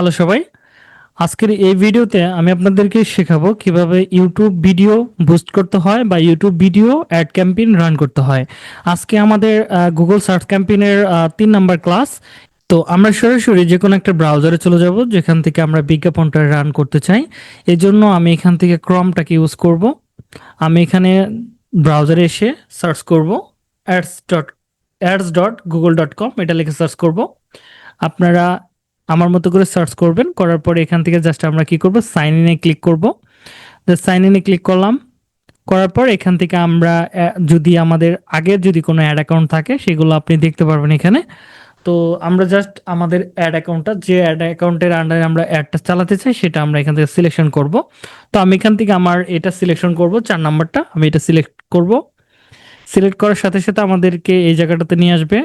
Hello সবাই। আজকের এই ভিডিওতে আমি আপনাদেরকে শেখাবো কীভাবে ইউটিউব ভিডিও বুস্ট করতে হয় বা YouTube video ad campaign run করতে হয়। আজকে আমাদের গুগল সার্চ ক্যাম্পেইনের তিন নাম্বার ক্লাস তো আমরা সরাসরি যে কোনো একটা ব্রাউজারে চলে যাব, যেখান থেকে আমরা বিজ্ঞাপনটা রান করতে চাই। এই জন্য আমি এখান থেকে ক্রমটাকে ইউজ করব। আমি এখানে ব্রাউজারে এসে সার্চ করব ads dot ads dot Google dot com এটা লিখে সার্চ করব। আপনারা আমার মতো করে সার্চ করবেন, করার পরে এখান থেকে জাস্ট আমরা কি করব? সাইন ইনে ক্লিক করব। সাইন ইনে ক্লিক করলাম। করার পর এখান থেকে আমরা যদি আমাদের আগের যদি কোনো অ্যাড অ্যাকাউন্ট থাকে, সেগুলো আপনি দেখতে পারবেন এখানে। তো আমরা জাস্ট আমাদের অ্যাড অ্যাকাউন্টটা যে অ্যাড অ্যাকাউন্টের আন্ডারে আমরা অ্যাডটা চালাতে চাই, সেটা আমরা এখান থেকে সিলেকশন করব। তো আমি এখান থেকে আমার এটা সিলেকশন করব, চার নাম্বারটা আমি এটা সিলেক্ট করব। সিলেক্ট করার সাথে সাথে আমাদেরকে এই জায়গাটাতে নিয়ে আসবে।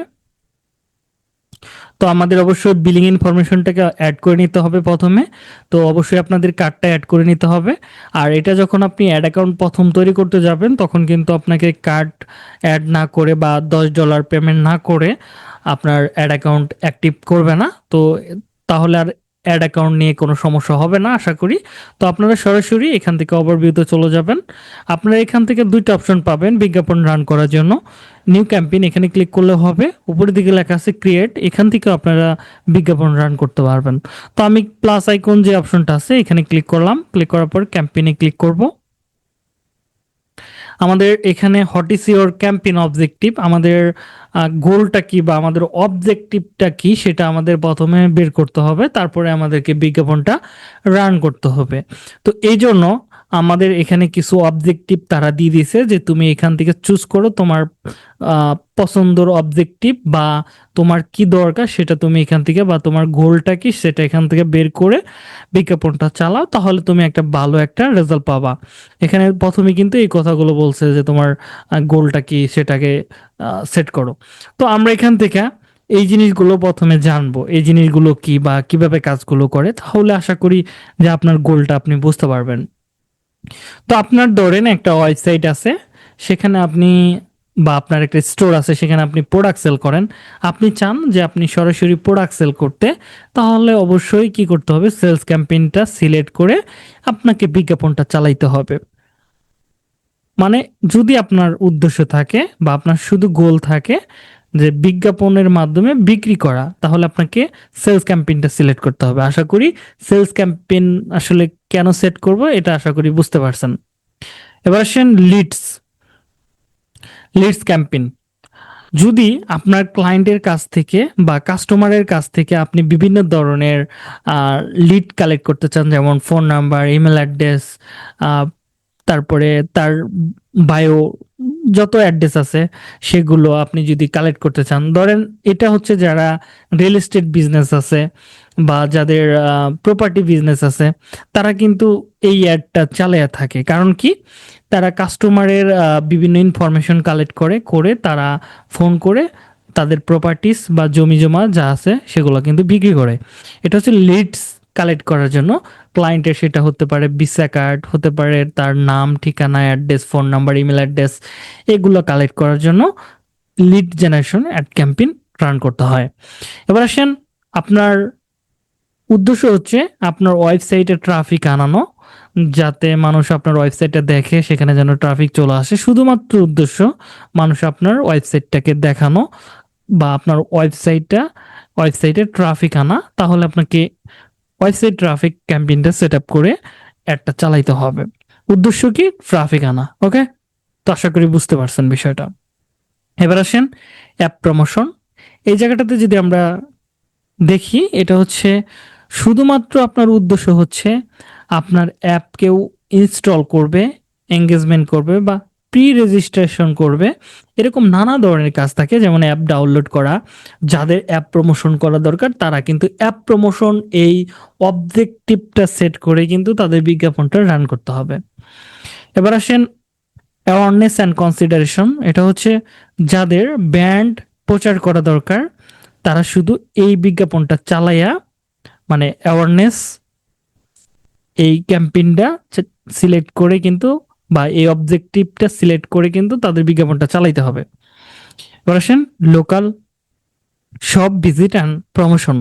তো আমাদের অবশ্যই বিলিং ইনফরমেশনটাকে অ্যাড করে নিতে হবে প্রথমে। তো অবশ্যই আপনাদের কার্ডটা অ্যাড করে নিতে হবে। আর এটা যখন আপনি অ্যাড অ্যাকাউন্ট প্রথম তৈরি করতে যাবেন, তখন কিন্তু আপনাকে কার্ড অ্যাড না করে বা দশ ডলার পেমেন্ট না করে আপনার অ্যাড অ্যাকাউন্ট অ্যাক্টিভ করবে না। তো তাহলে আর অ্যাড অ্যাকাউন্ট নিয়ে কোনো সমস্যা হবে না, আশা করি। তো আপনারা সরাসরি এখান থেকে ওভারভিউতে চলে যাবেন। আপনারা এখান থেকে দুইটা অপশন পাবেন বিজ্ঞাপন রান করার জন্য। নিউ ক্যাম্পেইন এখানে ক্লিক করলে হবে। উপরের দিকে লেখা আছে ক্রিয়েট এখান থেকে আপনারা বিজ্ঞাপন রান করতে পারবেন। তো আমি প্লাস আইকন যে অপশনটা আছে, এখানে ক্লিক করলাম। ক্লিক করার পর ক্যাম্পেইনে ক্লিক করব। আমাদের এখানে what is your campaign objective আমাদের গোলটা কি বা আমাদের অবজেক্টিভটা কি, সেটা আমাদের প্রথমে বের করতে হবে। তারপরে আমাদেরকে বিজ্ঞাপনটা রান করতে হবে। তো এই জন্য আমাদের এখানে কিছু অবজেক্টিভ তারা দিয়ে দিয়েছে যে তুমি এখান থেকে চুজ করো তোমার পছন্দর অবজেক্টিভ বা তোমার কি দরকার সেটা তুমি এখান থেকে বা তোমার গোলটা কি সেটা এখান থেকে বের করে বিজ্ঞাপনটা চালাও, তাহলে তুমি একটা ভালো একটা রেজাল্ট পাবা। এখানে প্রথমে কিন্তু এই কথাগুলো বলছে যে তোমার গোলটা কি সেটাকে সেট করো। তো আমরা এখান থেকে এই জিনিসগুলো প্রথমে জানব, এই জিনিসগুলো কি বা কীভাবে কাজগুলো করে, তাহলে আশা করি যে আপনার গোলটা আপনি বুঝতে পারবেন। তো আপনার ধরেন একটা ওয়েবসাইট আছে, সেখানে আপনি বা আপনার একটা স্টোর আছে, সেখানে আপনি প্রোডাক্ট সেল করেন। আপনি চান যে আপনি সরাসরি প্রোডাক্ট সেল করতে, তাহলে অবশ্যই কি করতে হবে? সেলস ক্যাম্পেইনটা সিলেক্ট করে আপনাকে বিজ্ঞাপনটা চালাইতে হবে। মানে যদি আপনার উদ্দেশ্য থাকে বা আপনার শুধু গোল থাকে যে বিজ্ঞাপনের মাধ্যমে বিক্রি করা, তাহলে আপনাকে সেলস ক্যাম্পেইনটা সিলেক্ট করতে হবে। আশা করি সেলস ক্যাম্পেইন আসলে কেন সেট করব এটা আশা করি বুঝতে পারছেন। এবার আসেন লিডস লিডস ক্যাম্পেইন যদি আপনার ক্লায়েন্টের কাছ থেকে বা কাস্টমারের কাছ থেকে আপনি বিভিন্ন ধরনের লিড কালেক্ট করতে চান, যেমন ফোন নাম্বার ইমেল অ্যাড্রেস তারপরে তার বায়ো যত অ্যাড্রেস আছে, সেগুলো আপনি যদি কালেক্ট করতে চান। ধরেন, এটা হচ্ছে যারা রিয়েল এস্টেট বিজনেস আছে বা যাদের প্রপার্টি বিজনেস আছে, তারা কিন্তু এই অ্যাডটা চালিয়ে থাকে। কারণ কি? তারা কাস্টমারের বিভিন্ন ইনফরমেশন কালেক্ট করে করে তারা ফোন করে তাদের প্রপার্টিস বা জমি জমা যা আছে, সেগুলো কিন্তু বিক্রি করে। এটা হচ্ছে লিডস কালেক্ট করার জন্য। ক্লায়েন্টের সেটা হতে পারে ভিসা কার্ড হতে পারে তার নাম, ঠিকানা address phone number email address এগুলো কালেক্ট করার জন্য lead generation ad campaign run করতে হয়। এবার আসেন, আপনার উদ্দেশ্য হচ্ছে আপনার ওয়েবসাইটে ট্রাফিক আনানো, যাতে মানুষ আপনার ওয়েবসাইটটা দেখে, সেখানে যেন ট্রাফিক চলে আসে। শুধুমাত্র উদ্দেশ্য মানুষ আপনার ওয়েবসাইটটাকে দেখানো বা আপনার ওয়েবসাইটটা ওয়েবসাইটে ট্রাফিক আনা, তাহলে আপনাকে ওয়েবসাইট ট্রাফিক ক্যাম্পেইনটা সেট আপ করে অ্যাডটা চালাইতে হবে। উদ্দেশ্য কি? ট্রাফিক আনা ওকে তো আশা করি বুঝতে পারছেন বিষয়টা। এবার আসেন অ্যাপ প্রমোশন এই জায়গাটাতে যদি আমরা দেখি, এটা হচ্ছে শুধুমাত্র আপনার উদ্দেশ্য হচ্ছে আপনার অ্যাপ কেউ ইনস্টল করবে এঙ্গেজমেন্ট করবে বা প্রি রেজিস্ট্রেশন করবে। এরকম নানা ধরনের কাজ থাকে, যেমন অ্যাপ ডাউনলোড করা, যাদের অ্যাপ প্রমোশন করা দরকার, তারা কিন্তু অ্যাপ প্রমোশন এই অবজেক্টিভটা সেট করে কিন্তু তাদের বিজ্ঞাপনটা রান করতে হবে। এবার আসেন অ্যাওয়ারনেস অ্যান্ড কনসিডারেশন এটা হচ্ছে যাদের ব্যান্ড প্রচার করা দরকার, তারা শুধু এই বিজ্ঞাপনটা চালাইয়া মানে অ্যাওয়ারনেস এই ক্যাম্পেইনটা সিলেক্ট করে কিন্তু বা এই অবজেক্টিভটা সিলেক্ট করে কিন্তু তাদের বিজ্ঞাপনটা চালাইতে হবে। এবার আসেন লোকাল সব ভিজিট অ্যান্ড প্রমোশন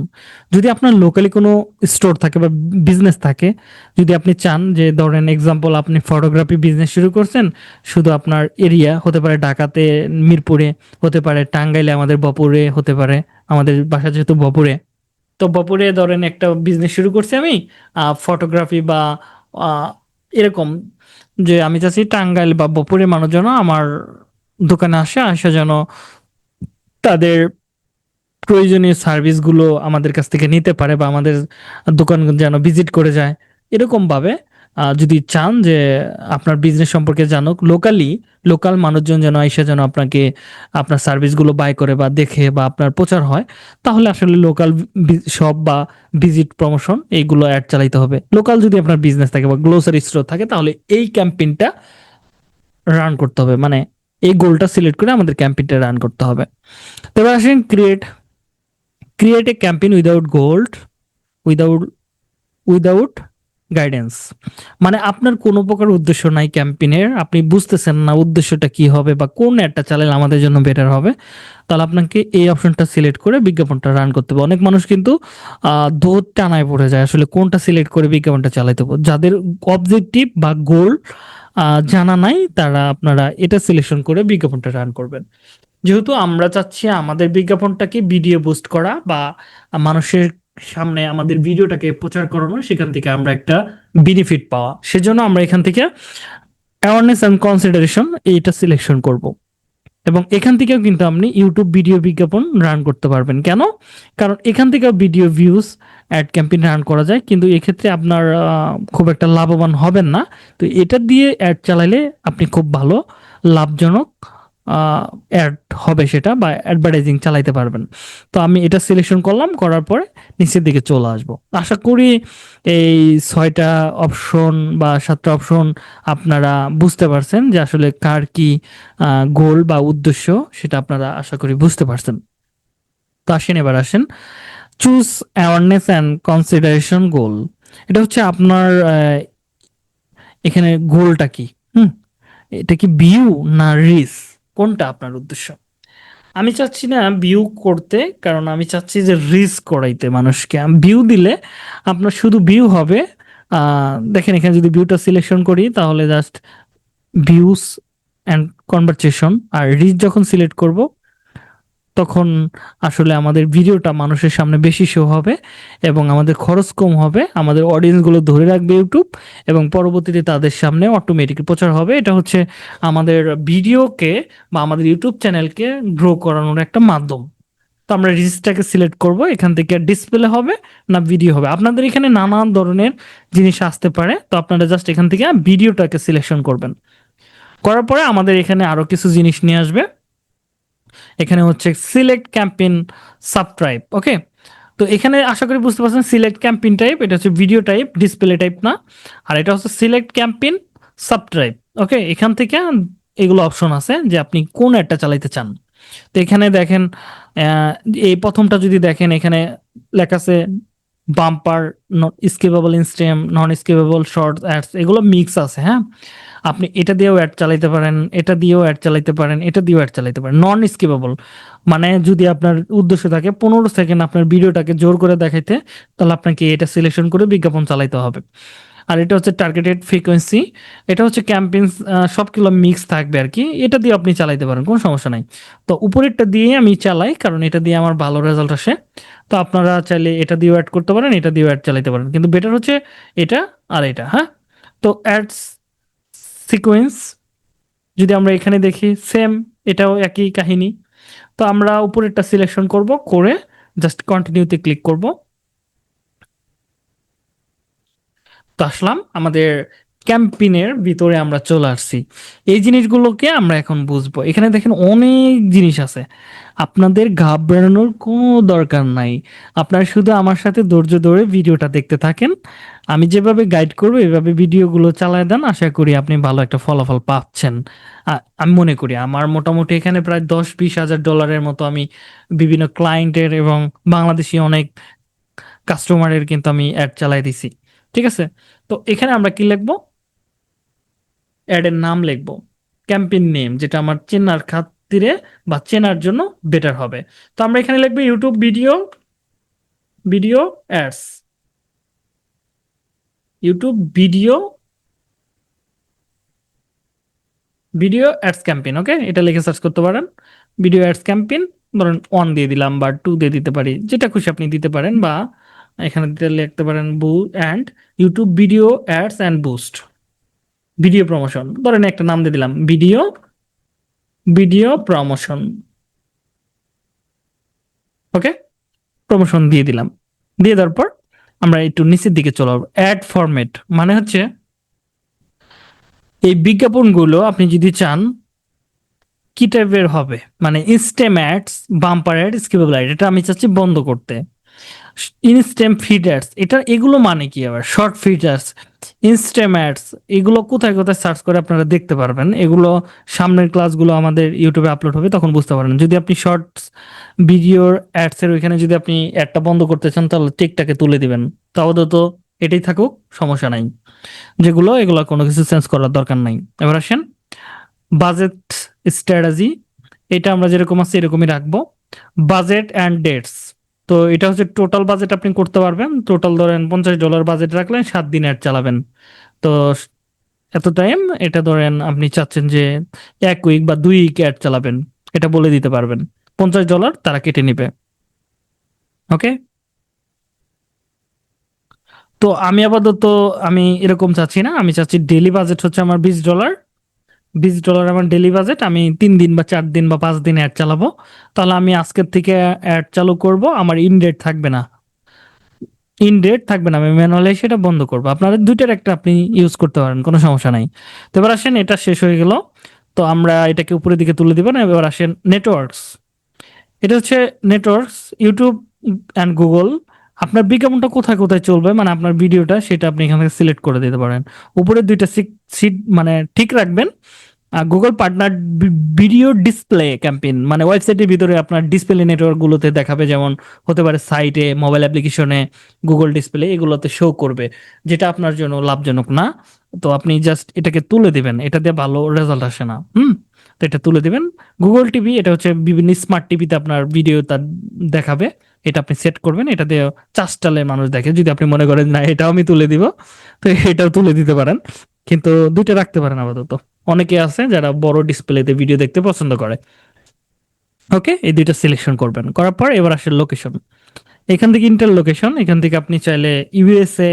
যদি আপনার লোকালি কোনো স্টোর থাকে বা বিজনেস থাকে, যদি আপনি চান যে ধরেন এক্সাম্পল আপনি ফটোগ্রাফি বিজনেস শুরু করছেন, শুধু আপনার এরিয়া হতে পারে ঢাকাতে, মিরপুরে, হতে পারে টাঙ্গাইলে আমাদের বপুরে, হতে পারে আমাদের বাসা যেহেতু বপুরে। তো বপুরে ধরেন একটা বিজনেস শুরু করছি আমি ফটোগ্রাফি বা এরকম যে আমি চাচ্ছি টাঙ্গাইল বা বপুরের মানুষ যেন আমার দোকানে আসে আসে যেন তাদের প্রয়োজনীয় সার্ভিসগুলো আমাদের কাছ থেকে নিতে পারে বা আমাদের দোকান যেন ভিজিট করে যায়, এরকম ভাবে যদি চান যে আপনার বিজনেস সম্পর্কে জানুক লোকালি লোকাল মানুষজন যেন এসে যেন আপনাকে, আপনার সার্ভিসগুলো বাই করে বা দেখে বা আপনার প্রচার হয়, তাহলে আসলে লোকাল শপ বা ভিজিট প্রমোশন এইগুলো অ্যাড চালাইতে হবে। লোকাল যদি আপনার বিজনেস থাকে বা গ্লোসারি স্টোর থাকে, তাহলে এই ক্যাম্পেইনটা রান করতে হবে। মানে এই গোলটা সিলেক্ট করে আমাদের ক্যাম্পেইনটা রান করতে হবে। তবে আসেন create create a campaign without goal without without guidance মানে আপনার কোনো প্রকার উদ্দেশ্য নাই ক্যাম্পেইনের আপনি বুঝতেছেন না উদ্দেশ্যটা কি হবে বা কোন অ্যাডটা চালালে আমাদের জন্য বেটার হবে তাহলে আপনাকে এই অপশনটা সিলেক্ট করে বিজ্ঞাপনটা রান করতে হবে। অনেক মানুষ কিন্তু আহ, টানায় পড়ে যায় আসলে কোনটা সিলেক্ট করে বিজ্ঞাপনটা চালাতে হবে। যাদের অবজেক্টিভ বা গোল জানা নাই তারা আপনারা এটা সিলেকশন করে বিজ্ঞাপনটা রান করবেন। যেহেতু আমরা চাচ্ছি আমাদের বিজ্ঞাপনটাকে ভিডিও বুস্ট করা বা মানুষের সামনে আমাদের ভিডিওটাকে প্রচার করানো সেখান থেকে আমরা একটা বেনিফিট পাওয়া। সেজন্য আমরা এখান থেকে অ্যাওয়ারনেস অ্যান্ড কনসিডারেশন এইটা সিলেকশন করব। এবং এখান থেকেও কিন্তু আপনি ইউটিউব ভিডিও বিজ্ঞাপন রান করতে পারবেন। কেন? কারণ এখান থেকেও video views ad campaign run করা যায়। কিন্তু এক্ষেত্রে আপনার খুব একটা লাভবান হবেন না। তো এটা দিয়ে অ্যাড চালাইলে আপনি খুব ভালো, লাভজনক অ্যাড হবে সেটা বা অ্যাডভার্টাইজিং চালাইতে পারবেন। তো আমি এটা সিলেকশন করলাম, করার পরে নিচের দিকে চলে আসব। আশা করি এই ছয়টা অপশন বা সাতটা অপশন আপনারা বুঝতে পারছেন যে আসলে কার কি গোল বা উদ্দেশ্য, সেটা আপনারা আশা করি বুঝতে পারছেন। তো আসেন এবার আসেন। Choose awareness and consideration goal এটা হচ্ছে আপনার এখানে গোলটা কি? হুম, এটা কি ভিউ না রিস কোনটা আপনার উদ্দেশ্য? আমি চাচ্ছি না ভিউ করতে, কারণ আমি চাচ্ছি যে রিস্ক করাইতে মানুষকে। ভিউ দিলে আপনার শুধু ভিউ হবে। দেখেন এখানে যদি ভিউটা সিলেকশন করি, তাহলে জাস্ট ভিউস অ্যান্ড কনভারসেশন আর রিচ যখন সিলেক্ট করব তখন আসলে আমাদের ভিডিওটা মানুষের সামনে বেশি শো হবে এবং আমাদের খরচ কম হবে। আমাদের অডিয়েন্সগুলো ধরে রাখবে ইউটিউব এবং পরবর্তীতে তাদের সামনে অটোমেটিক প্রচার হবে। এটা হচ্ছে আমাদের ভিডিওকে বা আমাদের ইউটিউব চ্যানেলকে গ্রো করানোর একটা মাধ্যম। তো আমরা রিজিস্টারকে সিলেক্ট করব, এখান থেকে ডিসপ্লে হবে না ভিডিও হবে। আপনাদের এখানে নানান ধরনের জিনিস আসতে পারে, তো আপনারা জাস্ট এখান থেকে ভিডিওটাকে সিলেকশন করবেন। করার পরে আমাদের এখানে আরও কিছু জিনিস নিয়ে আসবে। এখানে হচ্ছে সিলেক্ট ক্যাম্পেইন সাবস্ক্রাইব ওকে তো এখানে আশা করি বুঝতে পারছেন সিলেক্ট ক্যাম্পেইন টাইপ এটা হচ্ছে ভিডিও টাইপ ডিসপ্লে টাইপ না। আর এটা হচ্ছে সিলেক্ট ক্যাম্পেইন সাবস্ক্রাইব ওকে এখান থেকে এগুলো অপশন আছে যে আপনি কোন অ্যাডটা চালাইতে চান। তো এখানে দেখেন এই প্রথমটা যদি দেখেন, এখানে লেখা আছে bumper not skippable instream non skippable short ads এগুলো মিক্স আছে হ্যাঁ? আপনি এটা দিয়েও অ্যাড চালাইতে পারেন, এটা দিয়েও অ্যাড চালাইতে পারেন, এটা দিয়েও অ্যাড চালাইতে পারেন। নন স্কিপেবল মানে যদি আপনার উদ্দেশ্য থাকে পনেরো সেকেন্ড আপনার ভিডিওটাকে জোর করে দেখাইতে, তাহলে আপনাকে এটা সিলেকশন করে বিজ্ঞাপন চালাইতে হবে। আর এটা হচ্ছে টার্গেটেড ফ্রিকোয়েন্সি এটা হচ্ছে ক্যাম্পেইন সবগুলো মিক্স থাকবে আর কি। এটা দিয়ে আপনি চালাইতে পারেন, কোনো সমস্যা নাই। তো উপরেরটা দিয়ে আমি চালাই, কারণ এটা দিয়ে আমার ভালো রেজাল্ট আসে। তো আপনারা চাইলে এটা দিয়েও অ্যাড করতে পারেন, এটা দিয়েও অ্যাড চালাইতে পারেন। কিন্তু বেটার হচ্ছে এটা আর এটা হ্যাঁ? তো অ্যাডস সিকোয়েন্স যদি আমরা এখানে দেখি সেম এটাও একই কাহিনী। তো আমরা উপরেরটা সিলেকশন করব, করে জাস্ট কন্টিনিউতে ক্লিক করব। তো আসলাম, আমাদের ক্যাম্পিনের ভিতরে আমরা চলে আসছি। এই জিনিসগুলোকে আমরা এখন বুঝব। এখানে দেখেন অনেক জিনিস আছে। আপনাদের ঘাবড়ানোর কোনো দরকার নাই। আপনারা শুধু আমার সাথে ধৈর্য ধরে ভিডিওটা দেখতে থাকেন। আমি যেভাবে গাইড করব, এভাবে ভিডিওগুলো চালায় দেন, আশা করি আপনি ভালো একটা ফলাফল পাচ্ছেন। আমি মনে করি আমার মোটামুটি এখানে প্রায় দশ বিশ হাজার ডলারের মতো আমি বিভিন্ন ক্লায়েন্টের এবং বাংলাদেশি অনেক কাস্টমারের কিন্তু আমি অ্যাড চালাই দিছি। ঠিক আছে? তো এখানে আমরা কি লিখব? অ্যাডের নাম লিখব। ক্যাম্পেইন নেম যেটা আমার চেনার খাতিরে বা চেনার জন্য বেটার হবে। তো আমরা এখানে লিখব YouTube video video ads YouTube video video ads campaign okay এটা লিখে সার্চ করতে পারেন। ভিডিও অ্যাডস ক্যাম্পেইন ধরুন ওয়ান দিয়ে দিলাম বা টু দিয়ে দিতে পারি, যেটা খুশি আপনি দিতে পারেন বা এখানে দিতে লিখতে পারেন বু and YouTube video ads and boost video promotion ধরেন একটা নাম দিয়ে দিলাম video video promotion okay promotion দিয়ে দিলাম। দিয়ে দেওয়ার পর আমরা একটু নিচের দিকে চলে। অ্যাড ফরম্যাট মানে হচ্ছে এই বিজ্ঞাপনগুলো আপনি যদি চান, কি টাইপের হবে? মানে instream ads bumper ad skippable ad এটা আমি চাচ্ছি বন্ধ করতে। ইনস্টেম ফিডার্স এটা এগুলো মানে কি আবার? শর্ট ফিডার্স ইনস্টেম অ্যাডস এগুলো কোথায় কোথায় সার্চ করে আপনারা দেখতে পারবেন। এগুলো সামনের ক্লাসগুলো আমাদের ইউটিউবে আপলোড হবে, তখন বুঝতে পারবেন। যদি আপনি শর্টস ভিডিওর অ্যাডসের ওইখানে যদি আপনি অ্যাডটা বন্ধ করতে চান, তাহলে টিকটাকে তুলে দিবেন। তাও তো এটাই থাকুক, সমস্যা নাই। যেগুলো, এগুলো কোনো কিছু চেঞ্জ করার দরকার নাই। এবার আসেন বাজেট স্ট্র্যাটেজি এটা আমরা যেরকম আছে, এরকমই রাখব। বাজেট অ্যান্ড ডেটস তো এটা হচ্ছে টোটাল বাজেট আপনি করতে পারবেন। টোটাল ধরেন পঞ্চাশ ডলার বাজেট রাখলেন, সাত দিন অ্যাড চালাবেন। তো এত টাইম এটা ধরেন আপনি চাচ্ছেন যে এক উইক বা দুই উইক অ্যাড চালাবেন। এটা বলে দিতে পারবেন। পঞ্চাশ ডলার তারা কেটে নিবে। ওকে তো আমি আপাতত, আমি এরকম চাচ্ছি না। আমি চাচ্ছি ডেলি বাজেট হচ্ছে আমার বিশ ডলার বিশ ডলার আমার ডেলি বাজেট আমি তিন দিন বা চার দিন বা পাঁচ দিন অ্যাড চালাবো। তাহলে আমি আজকের থেকে অ্যাড চালু করব, আমার ইন ডেট থাকবে না। ইন ডেট থাকবে না, আমি ম্যানুয়ালি সেটা বন্ধ করব। আপনাদের দুইটার একটা আপনি ইউজ করতে পারেন, কোনো সমস্যা নাই। তো এবার আসেন, এটা শেষ হয়ে গেল। তো আমরা এটাকে উপরের দিকে তুলে দিব না, এবার আসেন নেটওয়ার্কস এটা হচ্ছে নেটওয়ার্কস ইউটিউব অ্যান্ড গুগল আপনার বিজ্ঞাপনটা কোথায় কোথায় চলবে মানে আপনার ভিডিওটা সেটা আপনি এখান থেকে সিলেক্ট করে দিতে পারেন। উপরে দুইটা সিট মানে ঠিক রাখবেন। Google partner video display campaign মানে ওয়েবসাইটের ভিতরে আপনার ডিসপ্লে নেটওয়ার্ক গুলোতে দেখাবে, যেমন হতে পারে সাইটে মোবাইল অ্যাপ্লিকেশনে গুগল ডিসপ্লে এগুলোতে শো করবে, যেটা আপনার জন্য লাভজনক না। তো আপনি জাস্ট এটাকে তুলে দিবেন, এটা দিয়ে ভালো রেজাল্ট আসে না, হুম? তো এটা তুলে দিবেন। গুগল টিভি এটা হচ্ছে বিভিন্ন স্মার্ট টিভিতে আপনার ভিডিও তার দেখাবে। এটা আপনি সেট করবেন, এটা দিয়ে চাষটালে মানুষ দেখে। যদি আপনি মনে করেন, না, এটাও আমি তুলে দিব, তো এটাও তুলে দিতে পারেন। কিন্তু দুইটা রাখতে পারেন আপাতত। অনেকে আছে যারা বড় ডিসপ্লেতে ভিডিও দেখতে পছন্দ করে। ওকে এই দুইটা সিলেকশন করবেন। করার পর এবার আসে লোকেশন এখান থেকে ইন্টার লোকেশন এখান থেকে আপনি চাইলে ইউএসএ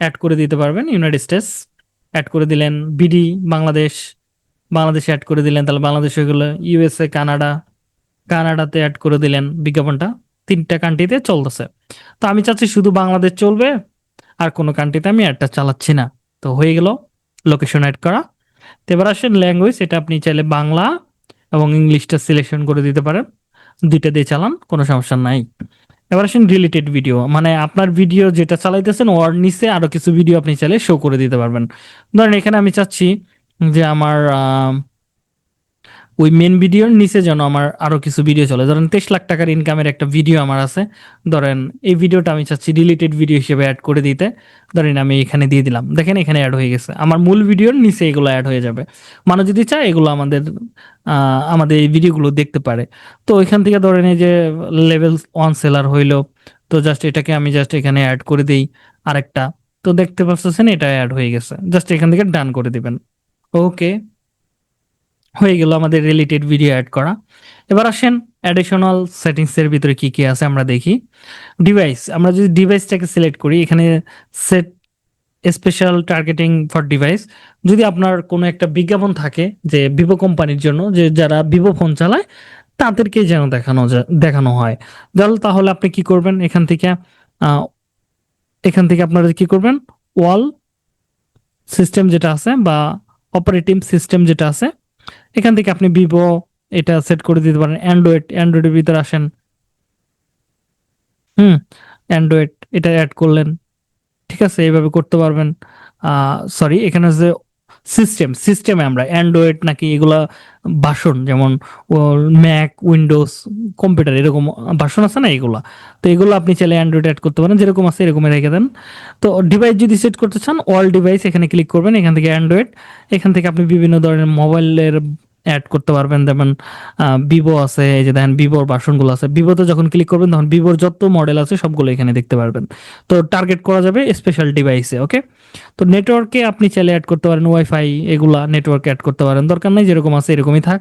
অ্যাড করে দিতে পারবেন ইউনাইটেড স্টেটস অ্যাড করে দিলেন বিডি বাংলাদেশ বাংলাদেশে অ্যাড করে দিলেন, তাহলে বাংলাদেশ হয়ে গেলো ইউএসএ কানাডা কানাডাতে অ্যাড করে দিলেন বিজ্ঞাপনটা। তিনটা কান্ট্রিতে চলতেছে। তো আমি চাচ্ছি শুধু বাংলাদেশ চলবে, আর কোনো কান্ট্রিতে আমি অ্যাডটা চালাচ্ছি না। তো হয়ে গেল লোকেশন অ্যাড করা। তো এবার আসেন ল্যাঙ্গুয়েজ এটা আপনি চাইলে বাংলা এবং ইংলিশটা সিলেকশন করে দিতে পারেন। দুইটা দিয়ে চালান, কোনো সমস্যা নাই। এবার আসেন রিলেটেড ভিডিও মানে আপনার ভিডিও যেটা চালাইতেছেন, ওর নিচে আরও কিছু ভিডিও আপনি চাইলে শো করে দিতে পারবেন। ধরেন এখানে আমি চাচ্ছি যে আমার ওই মেন ভিডিওর নিচে যেন আমার আরও কিছু ভিডিও চলে। ধরেন তেইশ লাখ টাকার ইনকামের একটা ভিডিও আমার আছে। ধরেন এই ভিডিওটা আমি চাচ্ছি রিলেটেড ভিডিও হিসেবে অ্যাড করে দিতে। ধরেন আমি এখানে দিয়ে দিলাম। দেখেন এখানে অ্যাড হয়ে গেছে। আমার মূল ভিডিওর নিচে এগুলো অ্যাড হয়ে যাবে। মানুষ যদি চায় এগুলো আমাদের আমাদের এই ভিডিওগুলো দেখতে পারে। তো এখান থেকে ধরেন এই যে লেভেল ওয়ান সেলার হইল, তো জাস্ট এটাকে আমি জাস্ট এখানে অ্যাড করে দিই আরেকটা। তো দেখতে পাচ্ছেন এটা অ্যাড হয়ে গেছে। জাস্ট এখান থেকে ডান করে দিবেন। ওকে হয়ে গেল আমাদের রিলেটেড ভিডিও অ্যাড করা। এবার আসেন অ্যাডিশনাল সেটিংস এর ভিতরে কি কি আছে আমরা দেখি। ডিভাইস আমরা যদি ডিভাইসটাকে সিলেক্ট করি, এখানে set special targeting for device যদি আপনার কোনো একটা বিজ্ঞাপন থাকে যে ভিভো কোম্পানির জন্য, যে যারা ভিভো ফোন চালায়, তাদেরকে যেন দেখানো দেখানো হয়। তাহলে আপনি কি করবেন, এখান থেকে এখান থেকে আপনারা কি করবেন? ওয়াল সিস্টেম যেটা আছে বা অপারেটিভ সিস্টেম যেটা আছে এখান থেকে আপনি ভিভো এটা সেট করে দিতে পারেন। অ্যান্ড্রয়েড অ্যান্ড্রয়েডের ভিতরে আসেন। হুম অ্যান্ড্রয়েড এটা অ্যাড করলেন। ঠিক আছে, এইভাবে করতে পারবেন। সরি এখানে যে সিস্টেম সিস্টেমে আমরা অ্যান্ড্রয়েড নাকি এগুলা ভাষণ যেমন ম্যাক উইন্ডোজ কম্পিউটার এরকম ভাষণ আছে না এগুলো? তো এগুলো আপনি চাইলে অ্যান্ড্রয়েড অ্যাড করতে পারেন, যেরকম আছে এরকমই রেখে দেন। তো ডিভাইস যদি সেট করতে চান অল ডিভাইস এখানে ক্লিক করবেন, এখান থেকে অ্যান্ড্রয়েড এখান থেকে আপনি বিভিন্ন ধরনের মোবাইলের অ্যাড করতে পারবেন। যেমন ভিভো আছে, এই যে দেখেন ভিভোর ভার্সনগুলো আছে। ভিভোতে যখন ক্লিক করবেন, তখন ভিভোর যত মডেল আছে, সবগুলো এখানে দেখতে পারবেন। তো টার্গেট করা যাবে স্পেশাল ডিভাইসে ওকে তো নেটওয়ার্কে আপনি চাইলে অ্যাড করতে পারেন ওয়াইফাই এগুলা নেটওয়ার্কে অ্যাড করতে পারেন। দরকার নেই, যেরকম আছে, এরকমই থাক।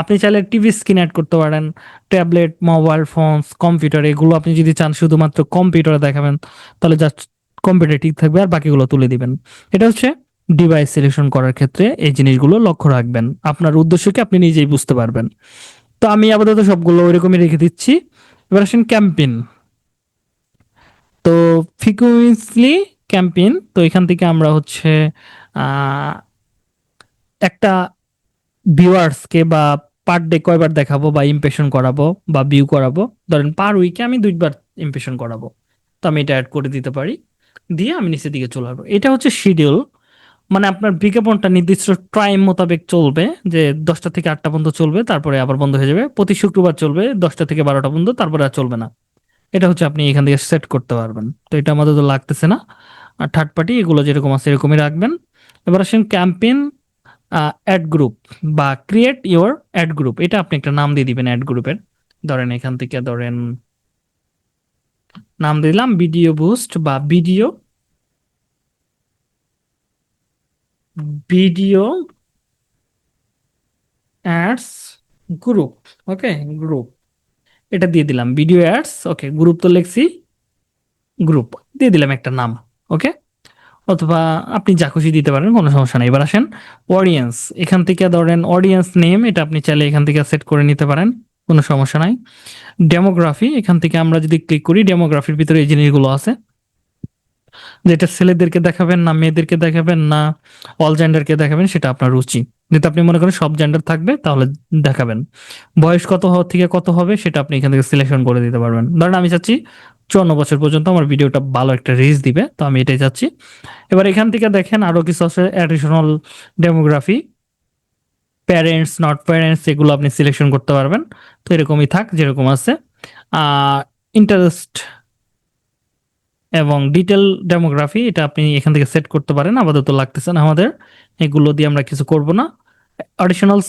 আপনি চাইলে টিভি স্ক্রিন অ্যাড করতে পারেন ট্যাবলেট মোবাইল ফোনস কম্পিউটার এগুলো আপনি যদি চান শুধুমাত্র কম্পিউটারে দেখাবেন, তাহলে জাস্ট কম্পিউটার ঠিক থাকবে আর বাকিগুলো তুলে দিবেন। এটা হচ্ছে ডিভাইস সিলেকশন করার ক্ষেত্রে এই জিনিসগুলো লক্ষ্য রাখবেন। আপনার উদ্দেশ্যকে আপনি নিজেই বুঝতে পারবেন। তো আমি আপাতত সবগুলো ওইরকমই রেখে দিচ্ছি। এবার আসেন ক্যাম্পেইন তো ফ্রিকুয়েন্সলি ক্যাম্পেইন তো এখান থেকে আমরা হচ্ছে একটা ভিউয়ার্সকে বা পার ডে কয়বার দেখাবো বা ইমপ্রেশন করাবো বা ভিউ করাবো। ধরেন পার উইকে আমি দুইবার ইমপ্রেশন করাবো। তো আমি এটা অ্যাড করে দিতে পারি। দিয়ে আমি নিচের দিকে চলে আসব। এটা হচ্ছে শিডিউল মানে আপনার বিজ্ঞাপনটা নির্দিষ্ট টাইম মোতাবেক চলবে, যে দশটা থেকে আটটা পর্যন্ত চলবে, তারপরে আবার বন্ধ হয়ে যাবে। প্রতি শুক্রবার চলবে, দশটা থেকে বারোটা পর্যন্ত, তারপরে আর চলবে না। এটা হচ্ছে আপনি এখান থেকে সেট করতে পারবেন। তো এটা আমাদের তো লাগতেছে না। আর থার্ড পার্টি এগুলো যেরকম আছে, এরকমই রাখবেন। এবার আসেন ক্যাম্পেইন অ্যাড গ্রুপ বা ক্রিয়েট ইওর অ্যাড গ্রুপ এটা আপনি একটা নাম দিয়ে দিবেন অ্যাড গ্রুপের ধরেন এখান থেকে ধরেন, নাম দিলাম ভিডিও বুস্ট বা video video ads group okay group এটা দিয়ে দিলাম ভিডিও অ্যাডস ওকে গ্রুপ তো লিখছি গ্রুপ দিয়ে দিলাম একটা নাম ওকে অথবা আপনি যা খুশি দিতে পারেন, কোনো সমস্যা নেই। এবার আসেন অডিয়েন্স এখান থেকে ধরেন অডিয়েন্স নেম এটা আপনি চাইলে এখান থেকে সেট করে নিতে পারেন, কোনো সমস্যা নাই। ডেমোগ্রাফি এখান থেকে আমরা যদি ক্লিক করি ডেমোগ্রাফির ভিতরে এই জিনিসগুলো আছে। যেটা ছেলেদেরকে দেখাবেন না, মেয়েদেরকে দেখাবেন না অল জেন্ডারকে দেখাবেন, সেটা আপনার রুচি। যদি আপনি মনে করেন সব জেন্ডার থাকবে, তাহলে দেখাবেন। বয়স কত থেকে কত হবে, সেটা আপনি এখান থেকে সিলেকশন করে দিতে পারবেন। ধরেন আমি চাচ্ছি চুয়ান্ন বছর পর্যন্ত আমার ভিডিওটা ভালো একটা রিচ দিবে, তো আমি এটাই চাচ্ছি। এবার এখান থেকে দেখেন আরও কিছু আছে additional demography parents not parents এগুলো আপনি সিলেকশন করতে পারবেন। তো এরকমই থাক, যেরকম আছে। ইন্টারেস্ট এবং ডিটেল ডেমোগ্রাফি এটা আপনি এখান থেকে সেট করতে পারেন, আপাতত লাগতেছে না আমাদের। এগুলো দিয়ে আমরা কিছু করব না। অ্যাডিশনাল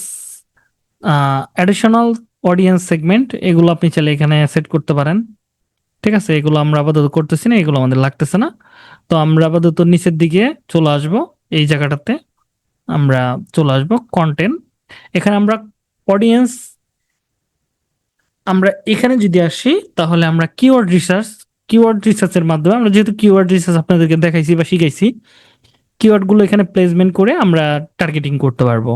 অ্যাডিশনাল অডিয়েন্স সেগমেন্ট এগুলো আপনি চাইলে এখানে সেট করতে পারেন। ঠিক আছে? এগুলো আমরা আপাতত করতেছি না, এগুলো আমাদের লাগতেছে না। তো আমরা আপাতত নিচের দিকে চলে আসব, এই জায়গাটাতে আমরা চলে আসব কন্টেন্ট এখানে আমরা অডিয়েন্স আমরা এখানে যদি আসি, তাহলে আমরা কিওয়ার্ড রিসার্চ কিওয়ার্ড রিসার্চের মাধ্যমে আমরা যেহেতু কিওয়ার্ড রিসার্চ আপনাদেরকে দেখাইছি বা শিখাইছি কিওয়ার্ডগুলো এখানে প্লেসমেন্ট করে আমরা টার্গেটিং করতে পারব।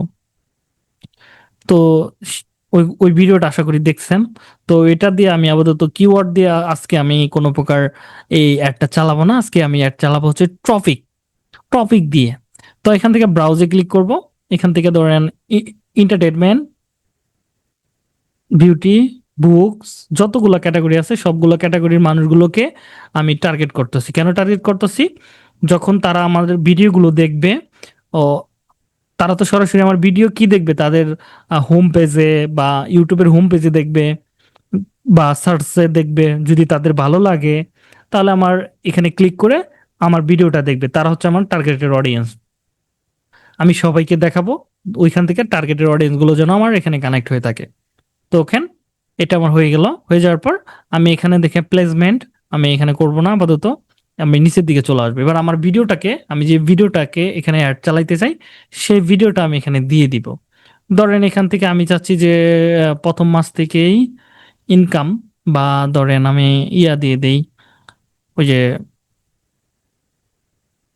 তো ওই ওই ভিডিওটা আশা করি দেখছেন। তো এটা দিয়ে আমি আপাতত কিওয়ার্ড দিয়ে আজকে আমি কোনো প্রকার এই অ্যাডটা চালাবো না। আজকে আমি অ্যাড চালাবো হচ্ছে টপিক টপিক দিয়ে। তো এখান থেকে ব্রাউজে ক্লিক করব। এখান থেকে ধরেন এন্টারটেনমেন্ট বিউটি বুকস যতগুলো ক্যাটাগরি আছে, সবগুলো ক্যাটাগরির মানুষগুলোকে আমি টার্গেট করতেছি। কেন টার্গেট করতেছি? যখন তারা আমাদের ভিডিওগুলো দেখবে, ও, তারা তো সরাসরি আমার ভিডিও কি দেখবে? তাদের হোম পেজে বা ইউটিউবের হোম পেজে দেখবে, বা সার্চে দেখবে, যদি তাদের ভালো লাগে, তাহলে আমার এখানে ক্লিক করে আমার ভিডিওটা দেখবে। তারা হচ্ছে আমার টার্গেটেড অডিয়েন্স আমি সবাইকে দেখাবো, ওইখান থেকে টার্গেটেড অডিয়েন্সগুলো যেন আমার এখানে কানেক্ট হয়ে থাকে। তো ওখান এটা আমার হয়ে গেল। হয়ে যাওয়ার পর আমি এখানে দেখে প্লেসমেন্ট আমি এখানে করব না আপাতত। আমি নিচের দিকে চলে আসব। এবার আমার ভিডিওটাকে, আমি যে ভিডিওটাকে এখানে অ্যাড চালাইতে চাই, সেই ভিডিওটা আমি এখানে দিয়ে দিব। ধরেন এখান থেকে আমি চাচ্ছি যে প্রথম মাস থেকেই ইনকাম বা ধরেন আমি ইয়া দিয়ে দেই, ওই যে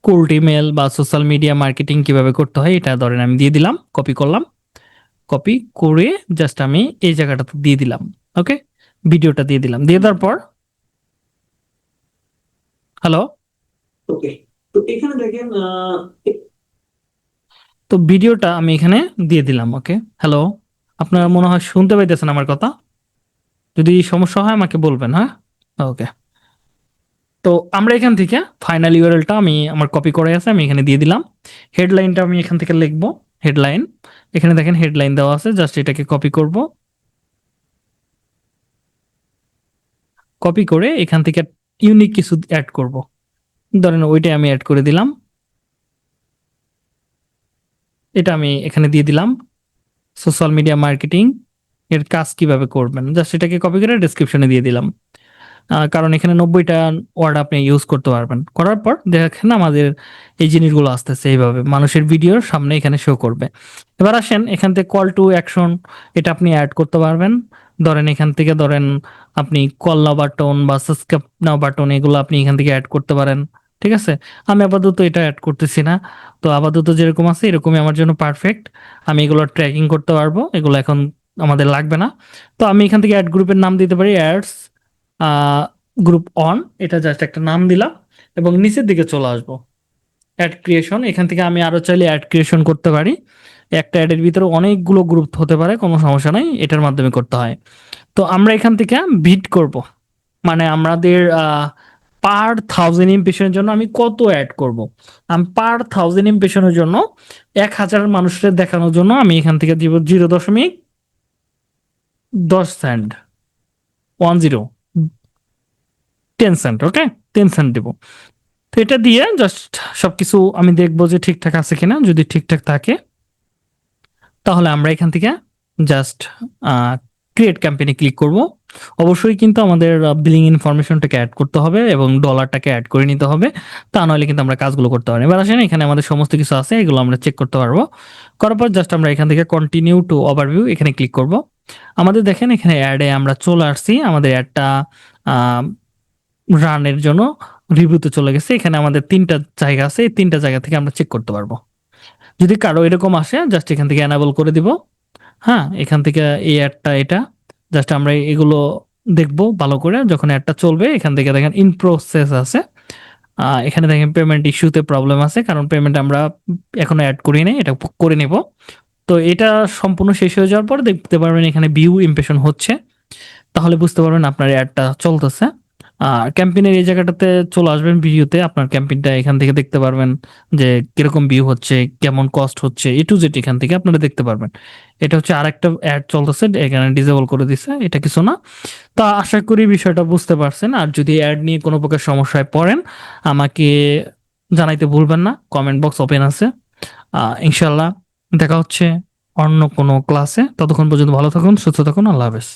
কোল্ড ইমেল বা সোশ্যাল মিডিয়া মার্কেটিং কীভাবে করতে হয়, এটা ধরেন আমি দিয়ে দিলাম কপি করলাম। কপি করে জাস্ট আমি এই জায়গাটাতে দিয়ে দিলাম ওকে ভিডিওটা দিয়ে দিলাম। দিয়ে দেওয়ার পর হ্যালো ওকে তো এখানে দেখেন তো ভিডিওটা আমি এখানে দিয়ে দিলাম ওকে হ্যালো আপনারা মনে হয় শুনতে পাইতেছেন আমার কথা? যদি সমস্যা হয় আমাকে বলবেন হ্যাঁ? ওকে তো আমরা এখান থেকে ফাইনাল ইউআরএলটা আমি আমার কপি করে আছে আমি এখানে দিয়ে দিলাম। হেডলাইনটা আমি এখান থেকে লিখব হেডলাইন এখানে দেখেন হেডলাইন দেওয়া আছে জাস্ট এটাকে কপি করব। কপি করে এখান থেকে ইউনিক কিছু অ্যাড করব। ধরেন ওইটাই আমি অ্যাড করে দিলাম। এটা আমি এখানে দিয়ে দিলাম। সোশ্যাল মিডিয়া মার্কেটিং এর কাজ কীভাবে করবেন? জাস্ট এটাকে কপি করে ডেসক্রিপশনে দিয়ে দিলাম। কারণ এখানে নব্বইটা ওয়ার্ড আপনি ইউজ করতে পারবেন। করার পর দেখেন আমাদের এই জিনিসগুলো আসতেছে এইভাবে। মানুষের ভিডিওর সামনে এখানে শো করবে। এবার আসেন, এখান থেকে কল টু অ্যাকশন এটা আপনি অ্যাড করতে পারবেন। ধরেন এখান থেকে ধরেন আপনি কল নাও বাটন বা সাবস্ক্রাইব নাও বাটন এগুলো আপনি এখান থেকে অ্যাড করতে পারেন। ঠিক আছে? আমি আপাতত এটা অ্যাড করতেছি না। তো আপাতত যেরকম আছে এরকমই আমার জন্য পারফেক্ট আমি এগুলো ট্র্যাকিং করতে পারব। এগুলো এখন আমাদের লাগবে না। তো আমি এখান থেকে অ্যাড গ্রুপের নাম দিতে পারি অ্যাডস গ্রুপ অন এটা জাস্ট একটা নাম দিলাম এবং নিচের দিকে চলে আসব। অ্যাড ক্রিয়েশন এখান থেকে আমি আরও চাইলে অ্যাড ক্রিয়েশন করতে পারি। একটা অ্যাডের ভিতরে অনেকগুলো গ্রুপ হতে পারে, কোনো সমস্যা নাই, এটার মাধ্যমে করতে হয়। তো আমরা এখান থেকে বিট করব। মানে আমাদের পার থাউজেন্ড ইমপ্রেশনের জন্য আমি কত অ্যাড করব? আমি পার থাউজেন্ড ইমপ্রেশনের জন্য এক হাজার মানুষের দেখানোর জন্য আমি এখান থেকে দিব জিরো দশমিক দশ cent one zero ten cent okay ten দিব। তো এটা দিয়ে জাস্ট সবকিছু আমি দেখব যে ঠিকঠাক আছে কিনা। যদি ঠিকঠাক থাকে, তাহলে আমরা এখান থেকে জাস্ট ক্রিয়েট ক্যাম্পেইনে ক্লিক করব। অবশ্যই কিন্তু আমাদের বিলিং ইনফরমেশনটাকে অ্যাড করতে হবে এবং ডলারটাকে অ্যাড করে নিতে হবে। তা নইলে কিন্তু আমরা কাজগুলো করতে পারি এবার আসেন, এখানে আমাদের সমস্ত কিছু আছে, এগুলো আমরা চেক করতে পারব। করার পর জাস্ট আমরা এখান থেকে কন্টিনিউ টু ওভারভিউ এখানে ক্লিক করব। আমাদের দেখেন, এখানে অ্যাডে আমরা চলে আসছি। আমাদের অ্যাডটা রানের জন্য রিভিউতে চলে গেছে। এখানে আমাদের তিনটা জায়গা আছে। এই তিনটা জায়গা থেকে আমরা চেক করতে পারব। যদি কারও এরকম আসে জাস্ট এখান থেকে অ্যানাবল করে দিব। হ্যাঁ এখান থেকে এই অ্যাডটা এটা। জাস্ট আমরা এগুলো দেখব ভালো করে। যখন অ্যাডটা চলবে, এখান থেকে দেখেন ইন প্রসেস আছে। এখানে দেখেন পেমেন্ট ইস্যুতে প্রবলেম আছে, কারণ পেমেন্ট আমরা এখনও অ্যাড করি নাই, এটা করে নেব। তো এটা সম্পূর্ণ শেষ হয়ে যাওয়ার পর দেখতে পারবেন এখানে ভিউ ইমপ্রেশন হচ্ছে। তাহলে বুঝতে পারবেন আপনার অ্যাডটা চলতেছে। আর ক্যাম্পেইনের এই জায়গাটাতে চলে আসবেন ভিডিওতে। আপনার ক্যাম্পেইনটা এখান থেকে দেখতে পারবেন যে কীরকম ভিউ হচ্ছে, কেমন কস্ট হচ্ছে এ টু জেড এখান থেকে আপনারা দেখতে পারবেন। এটা হচ্ছে আরেকটা অ্যাড চলতেছে, এখানে ডিসেবল করে দিছে, এটা কিছু না। তা আশা করি বিষয়টা বুঝতে পারছেন। আর যদি অ্যাড নিয়ে কোনো প্রকার সমস্যায় পড়েন, আমাকে জানাইতে ভুলবেন না কমেন্ট বক্স ওপেন আছে। ইনশাল্লাহ দেখা হচ্ছে অন্য কোনো ক্লাসে ততক্ষণ পর্যন্ত ভালো থাকুন, সুস্থ থাকুন, আল্লাহ হাফেজ।